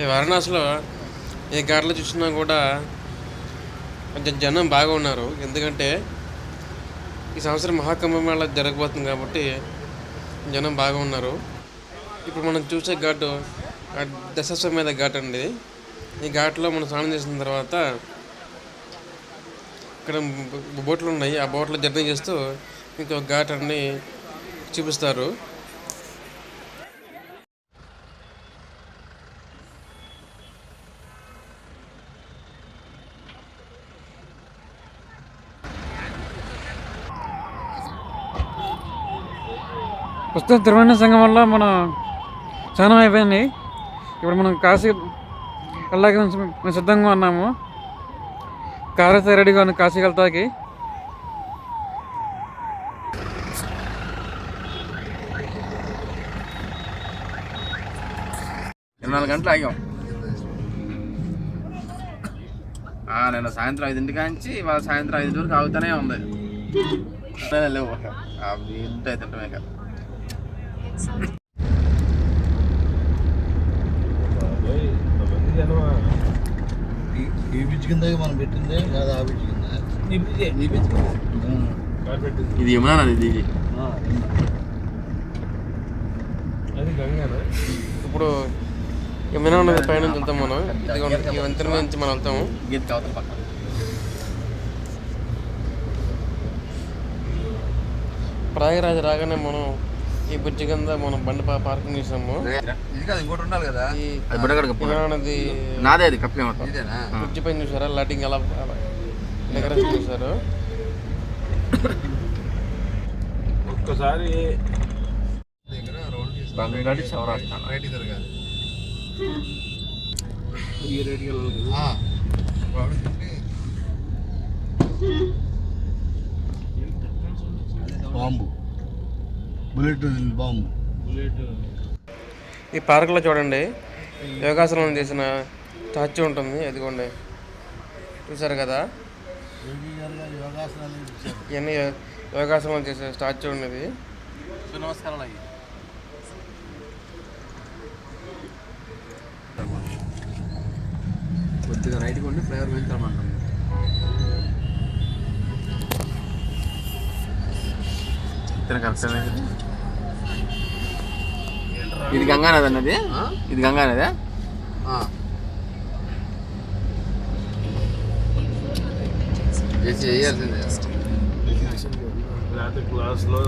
ఈ వారణాసిలో ఏ ఘాట్లో చూసినా కూడా కొంచెం జనం బాగా ఉన్నారు. ఎందుకంటే ఈ సంవత్సరం మహాకుంభమేళ జరగబోతుంది కాబట్టి జనం బాగా ఉన్నారు. ఇప్పుడు మనం చూసే ఘాటు ఆ దశాశ్వమేధ ఘాట్ అండి. ఈ ఘాట్లో మనం స్నానం చేసిన తర్వాత ఇక్కడ బోట్లు ఉన్నాయి. ఆ బోట్లో జర్నీ చేస్తూ ఇంకో ఘాట్ అన్ని చూపిస్తారు. ప్రస్తుతం తిరువణ సంఘం వల్ల మన స్నానం అయిపోయింది. ఇప్పుడు మనం కాశీ వెళ్ళాక మేము సిద్ధంగా ఉన్నాము. కార్ అయితే రెడీగా ఉంది కాశీకి వెళ్తాకి. నాలుగు గంటలు ఆగాం. నిన్న సాయంత్రం ఐదింటి కాంచి ఇవాళ సాయంత్రం ఐదింటి వరకు ఆగుతూనే ఉంది. లేవు. తింటమే ఈ బ్రిడ్జ్ కింద మనం పెట్టిందే కాదు ఆ బ్రిడ్జ్ కింద? ఈ beach కి. ఇది యమునా నది ఇది? ఇప్పుడు యమునా నది పైన నుంచి వెళ్తాం మనం. ఈ వంతెన మీద నుంచి మనం వెళ్తాము. గీత కవతల పక్క ప్రయాగరాజు రాగానే మనం ఈ బ్రిడ్జి కింద మనం బండి పార్కింగ్ చేసాము. ఇది కాదు ఇంకోటి ఉండాలి కదా? అది నది అది బ్రిడ్జి పైన చూసారా? లైటింగ్ ఎలా డెకరేషన్ చేశారు. ఒక్కసారి దగ్గర రోడ్ చేసి బంగాడి చౌరాస్తా రైట్ తిరగాలి ఈ రేటుకి వెళ్ళాలి ఆ, రోడ్ చుట్టి బాంబు. Bullet bomb. ఈ పార్కులో చూడండి. యోగాసనం చేసిన స్టాచ్యూ ఉంటుంది. అదిగోండి చూసారు కదా. ఇవన్నీ యో- యోగాసనం చేసే స్టాచ్యూ ఉన్నది. నమస్కారం కొద్దిగా రైట్గా ఉండి ఫ్లైఓవర్ వెళ్తామంటాం ఇది గంగా నది అన్నది. ఇది గంగా నదా. చేయాల్సిందే లేకపోతే క్లాస్లో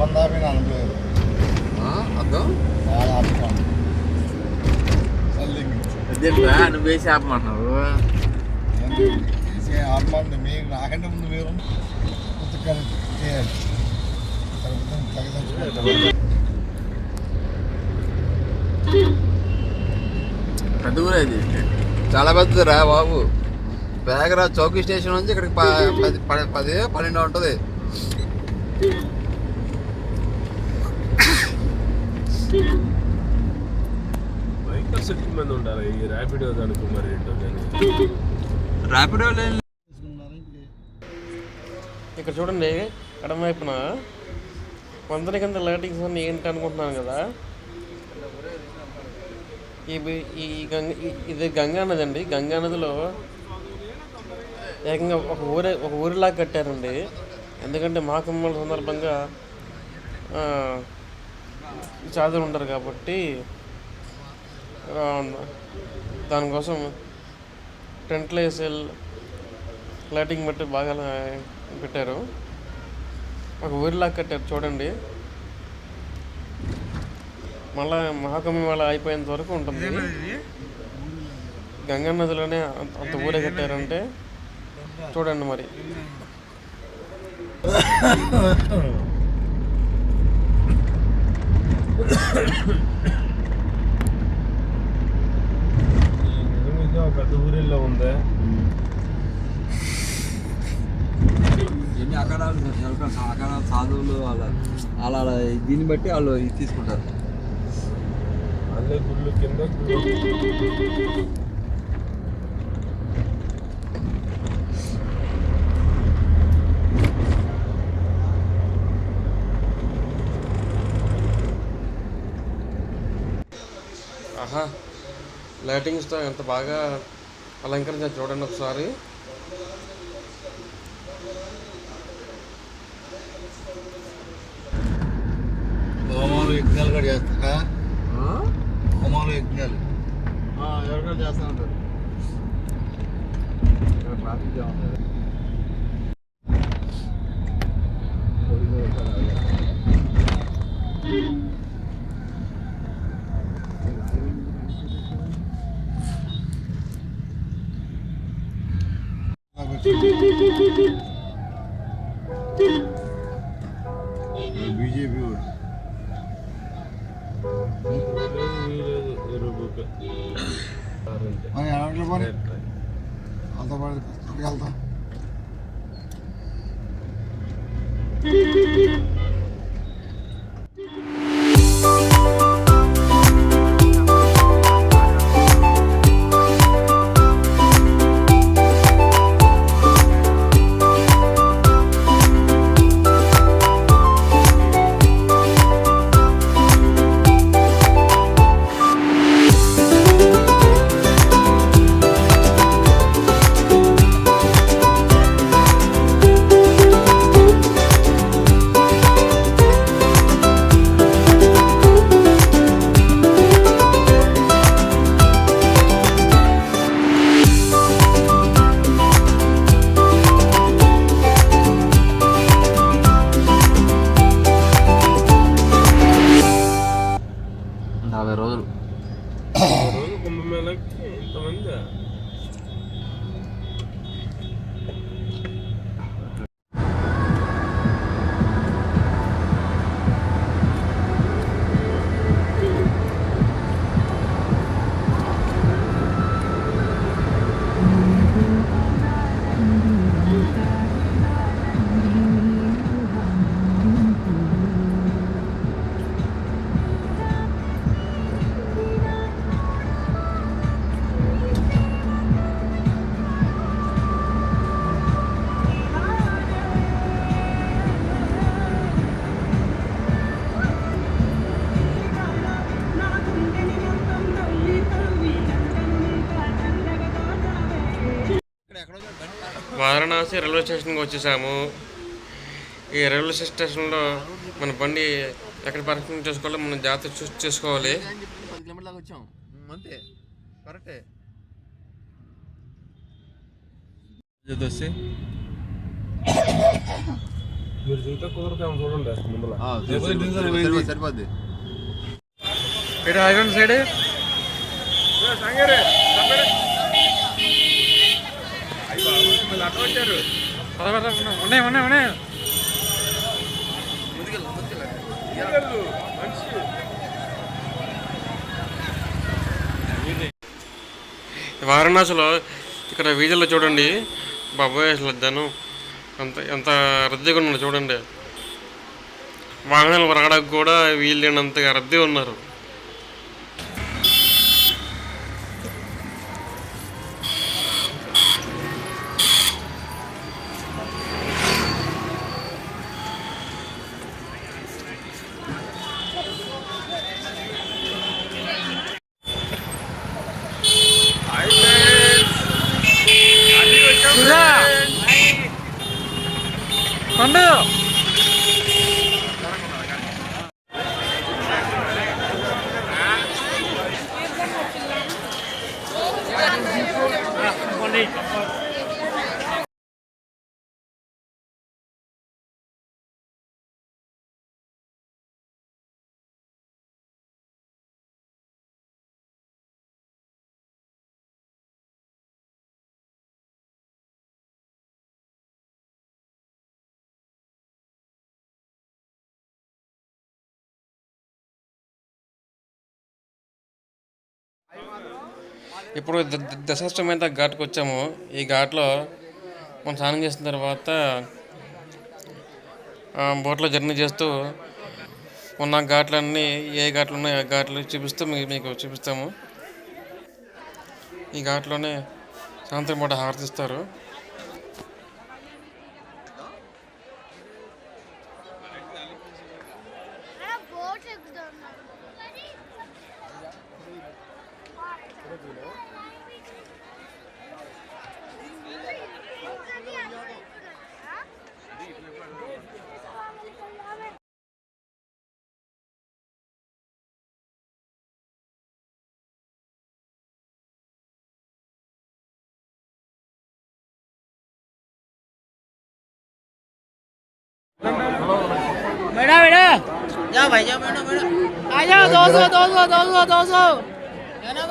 బందాపైన అనుకోలేదు అర్థం? అదేంట్రా నువ్వు వేసి ఆపమంటున్నావు. ఆత్మంది మీకు నాకంటే ముందు మీరు కొంచెం చేయాలి పెద్ద ఊరే ఇది చాలా పెద్దరా బాబు. బేగరాజ్ చౌకీ స్టేషన్ నుంచి ఇక్కడికి పది పది పన్నెండు ఉంటుంది. మంది ఉంటారు ఈ ర్యాపిడో దానికి మరి ర్యాపిడో ఇక్కడ చూడండి ఎడమ వైపున వంతెన కింద లైటింగ్స్ అన్నీ ఏంటి అనుకుంటున్నాను కదా? ఈ ఈ గంగ ఇది గంగా నది అండి. గంగా నదిలో ఏకంగా ఒక ఊరే ఒక ఊరిలా కట్టారండి. ఎందుకంటే మహాకుంభాల సందర్భంగా చాదులు ఉంటారు కాబట్టి దానికోసం టెంట్లు వేసే లైటింగ్ బట్టి బాగా పెట్టారు. ఒక ఊరిలా కట్టారు చూడండి. మళ్ళా మహాకుంభమేళ అయిపోయేంత వరకు ఉంటుంది. గంగా నదిలోనే అంత ఊరే కట్టారంటే చూడండి మరి. పెద్ద ఊరిలో ఉందా. ఎన్ని అకారాలు అకారాలు సాధువులు వాళ్ళ అలా దీన్ని బట్టి వాళ్ళు తీసుకుంటారు. కింద లైటింగ్స్తో ఎంత బాగా అలంకరించారు చూడండి ఒకసారి. హోమాలు యజ్ఞాలు కూడా చేస్తారా హోమాలు యజ్ఞాలు ఎవరికైనా చేస్తా ఉంటారు ట్రాఫిక్ జామ్ ఉంది బీజేపీ వాడు Alda vardı. Alda. Varanasi railway స్టేషన్కి వచ్చేసాము. ఈ రైల్వే స్టేషన్లో మన బండి ఎక్కడ పార్కింగ్ చేసుకోవాలో మనం జాగ్రత్త చూస్ చేసుకోవాలి. పది కిలోమీటర్ దాకా వచ్చాం. అంతే. కరెక్టే వస్తే మీరు దిగితే కుదరదేమో చూడండి ముందర. సరిపోద్ది ఇటు సైడ్. ఉన్నాయి ఉన్నాయి ఉన్నాయి వారణాసిలో ఇక్కడ వీధుల్లో చూడండి బాబాయ్ అసలు జనం. అంత ఎంత రద్దీగా ఉన్నారు చూడండి. వాహనాలు రావడానికి కూడా వీలు లేనంతగా రద్దీ ఉన్నారు. ఇప్పుడు ద- దశాష్టమైన ఘాట్కి వచ్చాము. ఈ ఘాట్లో మనం స్నానం చేసిన తర్వాత బోట్లో జర్నీ చేస్తూ ఉన్న ఘాట్లన్నీ ఏ ఘాట్లు ఉన్నాయో ఆ ఘాట్లు చూపిస్తూ మీకు చూపిస్తాము. ఈ ఘాట్లోనే సాయంత్రం పూట హారతిస్తారు. बेटा बेटा। जाओ भाई जाओ बैठो बैठो आ जाओ दो सौ दो सौ दो सौ दो सौ। రెండు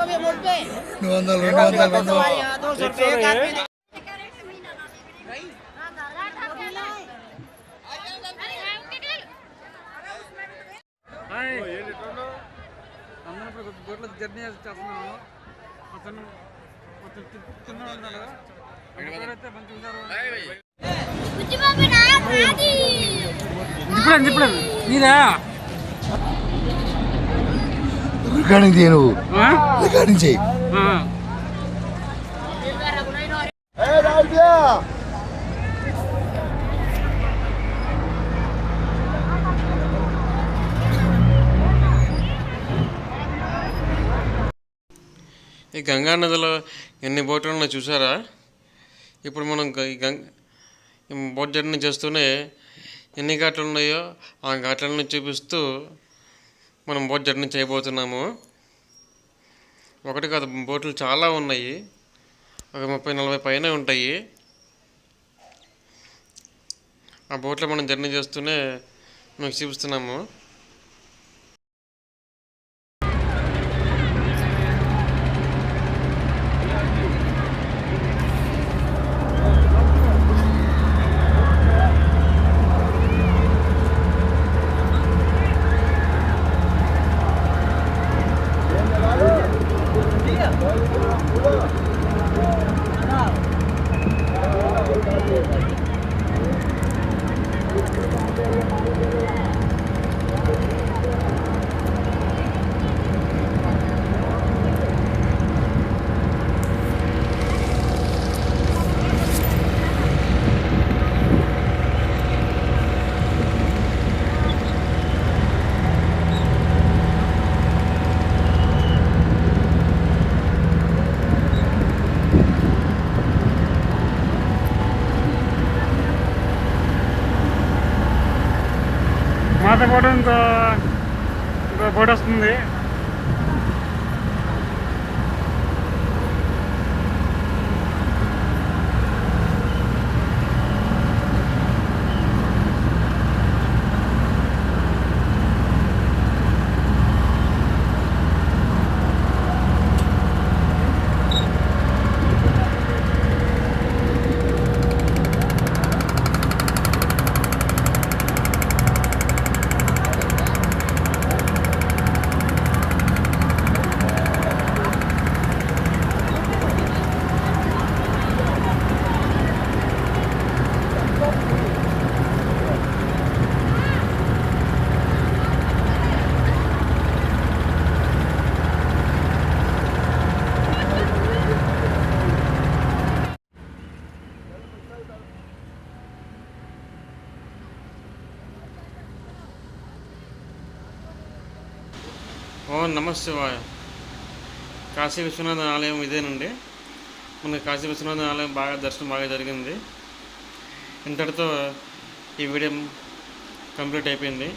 ఇప్పుడు బోట్లో జర్నీ చేస్తున్నాము అతను అతను తిప్పుతున్నాడు అంటారు అయితే మంచి చెప్పండి చెప్పండి మీరా రికార్డింగ్ చేయి నువ్వు? రికార్డింగ్ చేయి. ఈ గంగా నదిలో ఎన్ని బోట్లు ఉన్నాయో చూసారా ఇప్పుడు మనం ఈ గంగ బోట్ జర్నీ చేస్తూనే ఎన్ని ఘాట్లు ఉన్నాయో ఆ ఘాట్లను చూపిస్తూ మనం బోట్ జర్నీ చేయబోతున్నాము. ఒకటి కాదు బోట్లు చాలా ఉన్నాయి. ఒక ముప్పై నలభై పైన ఉంటాయి. ఆ బోట్లో మనం జర్నీ చేస్తూనే మీకు చూపిస్తున్నాము. మాతో పాటు ఇంకో ఇంకో బోట్ వస్తుంది నమశివాయ కాశీ విశ్వనాథ ఆలయం ఇదేనండి. మన కాశీ విశ్వనాథ ఆలయం బాగా దర్శనం బాగా జరిగింది. ఇంతటితో ఈ వీడియో కంప్లీట్ అయిపోయింది.